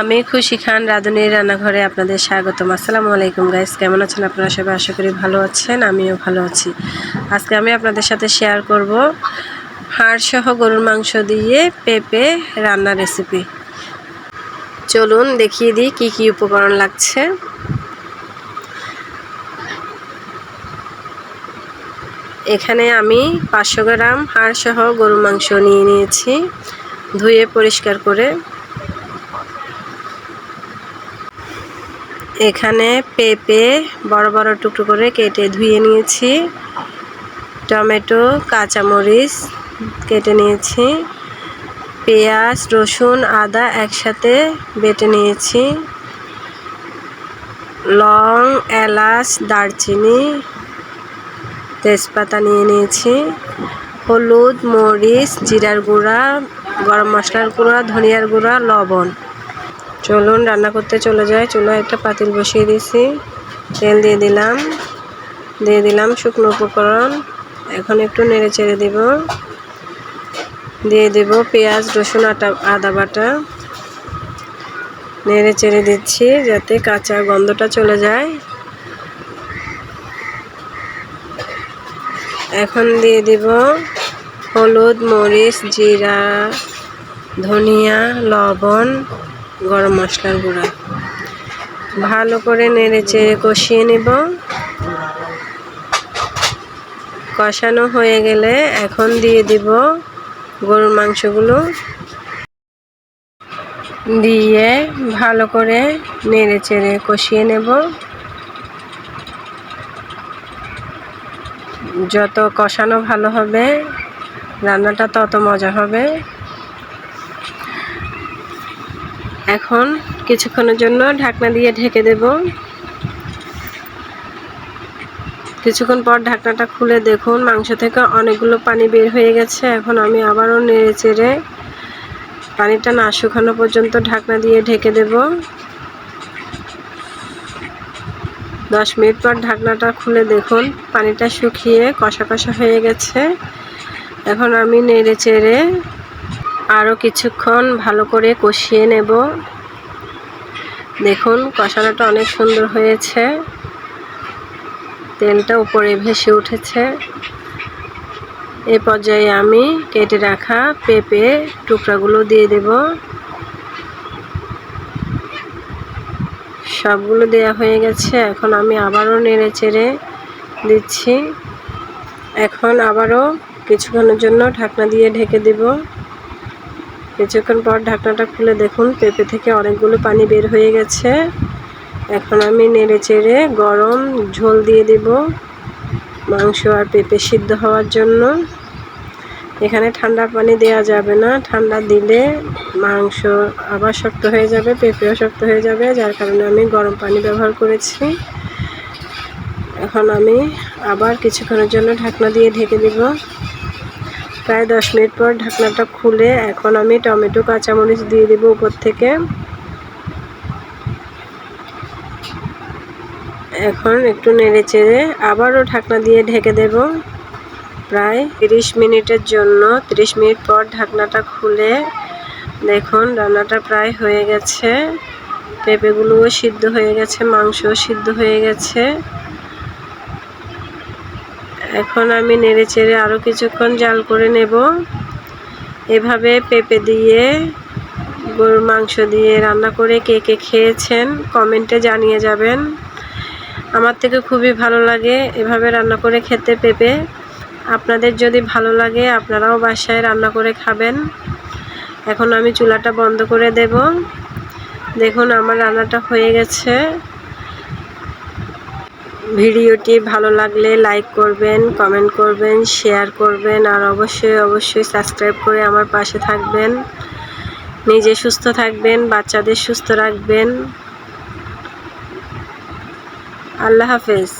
আমি খুশি খান, রাঁধুনির রান্নাঘরে আপনাদের স্বাগতম। আসসালামু আলাইকুম গাইস কেমন আছেন আপনারা? সবাই আশা করি ভালো আছেন, আমিও ভালো আছি। আজকে আমি আপনাদের সাথে শেয়ার করব হাড় সহ গরুর মাংস দিয়ে পেঁপে রান্নার রেসিপি চলুন দেখিয়ে দিই কী কী উপকরণ লাগছে। এখানে আমি পাঁচশো গ্রাম হাড় সহ গরুর মাংস নিয়ে নিয়েছি। ধুয়ে পরিষ্কার করে এখানে পেঁপে বড় বড় টুকরো করে কেটে ধুয়ে নিয়েছি। টমেটো, কাঁচামরিচ কেটে নিয়েছি। পেঁয়াজ, রসুন, আদা একসাথে বেটে নিয়েছি। লং, এলাচ, দারচিনি, তেজপাতা নিয়ে নিয়েছি। হলুদ, মরিচ, জিরার গুঁড়া, গরম মশলার গুঁড়া, ধনিয়ার গুঁড়া, লবণ। চলুন, রান্না করতে চলে যায় চুলো একটা পাতিল বসিয়ে দিয়েছি। তেল দিয়ে দিলাম। দিয়ে দিলাম শুকনো উপকরণ। এখন একটু নেড়ে চেড়ে দেব। দিয়ে দেব পেঁয়াজ, রসুন, আটা, আদা বাটা। নেড়ে চেড়ে দিচ্ছি যাতে কাঁচা গন্ধটা চলে যায়। এখন দিয়ে দিব হলুদ, মরিচ, জিরা, ধনিয়া, লবণ। গরম মশলার গুঁড়া। ভালো করে নেড়ে চেড়ে কষিয়ে নেব। কষানো হয়ে গেলে এখন দিয়ে দিব গরুর মাংসগুলো। দিয়ে ভালো করে নেড়ে চেড়ে কষিয়ে নেব। যত কষানো ভালো হবে, রান্নাটা তত মজা হবে। এখন কিছুক্ষণের জন্য ঢাকনা দিয়ে ঢেকে দেব। কিছুক্ষণ পর ঢাকনাটা খুলে দেখুন, মাংস থেকে অনেকগুলো পানি বের হয়ে গেছে। এখন আমি আবারও নেড়ে চেড়ে পানিটা না শুকানো পর্যন্ত ঢাকনা দিয়ে ঢেকে দেব। দশ মিনিট পর ঢাকনাটা খুলে দেখুন, পানিটা শুকিয়ে কষা কষা হয়ে গেছে। এখন আমি নেড়ে চেড়ে আরও কিছুক্ষণ ভালো করে কষিয়ে নেব। দেখুন, কষানোটা অনেক সুন্দর হয়েছে। তেলটা উপরে ভেসে উঠেছে। এ পর্যায়ে আমি কেটে রাখা পেঁপে টুকরাগুলো দিয়ে দেব। সবগুলো দেয়া হয়ে গেছে। এখন আমি আবারও নেড়ে চেড়ে দিচ্ছি। এখন আবারও কিছুক্ষণের জন্য ঢাকনা দিয়ে ঢেকে দেব। কিছুক্ষণ পর ঢাকনাটা খুলে দেখুন, পেঁপে থেকে অনেকগুলো পানি বের হয়ে গেছে। এখন আমি নেড়ে চেড়ে গরম ঝোল দিয়ে দেব মাংস আর পেঁপে সিদ্ধ হওয়ার জন্য। এখানে ঠান্ডা পানি দেওয়া যাবে না, ঠান্ডা দিলে মাংস আবার শক্ত হয়ে যাবে, পেঁপেও শক্ত হয়ে যাবে, যার কারণে আমি গরম পানি ব্যবহার করেছি। এখন আমি আবার কিছুক্ষণের জন্য ঢাকনা দিয়ে ঢেকে দেব। প্রায় দশ মিনিট পর ঢাকনাটা খুলে এখন আমি টমেটো, কাঁচামরিচ দিয়ে দেবো উপর থেকে। এখন একটু নেড়ে চেড়ে আবারও ঢাকনা দিয়ে ঢেকে দেব। প্রায় তিরিশ মিনিটের জন্য, তিরিশ মিনিট পর ঢাকনাটা খুলে দেখুন রান্নাটা প্রায় হয়ে গেছে। পেঁপেগুলোও সিদ্ধ হয়ে গেছে, মাংসও সিদ্ধ হয়ে গেছে। এখন আমি নেড়ে চেড়ে আরও কিছুক্ষণ জাল করে নেব। এভাবে পেঁপে দিয়ে, গরুর মাংস দিয়ে রান্না করে কে কে খেয়েছেন কমেন্টে জানিয়ে যাবেন। আমার থেকে খুবই ভালো লাগে এভাবে রান্না করে খেতে পেঁপে। আপনাদের যদি ভালো লাগে, আপনারাও বাসায় রান্না করে খাবেন। এখন আমি চুলাটা বন্ধ করে দেব। দেখুন, আমার রান্নাটা হয়ে গেছে। ভিডিওটি ভালো লাগলে লাইক করবেন কমেন্ট করবেন শেয়ার করবেন, আর অবশ্যই অবশ্যই সাবস্ক্রাইব করে আমার পাশে থাকবেন। নিজে সুস্থ থাকবেন, বাচ্চাদের সুস্থ রাখবেন। আল্লাহ হাফেজ।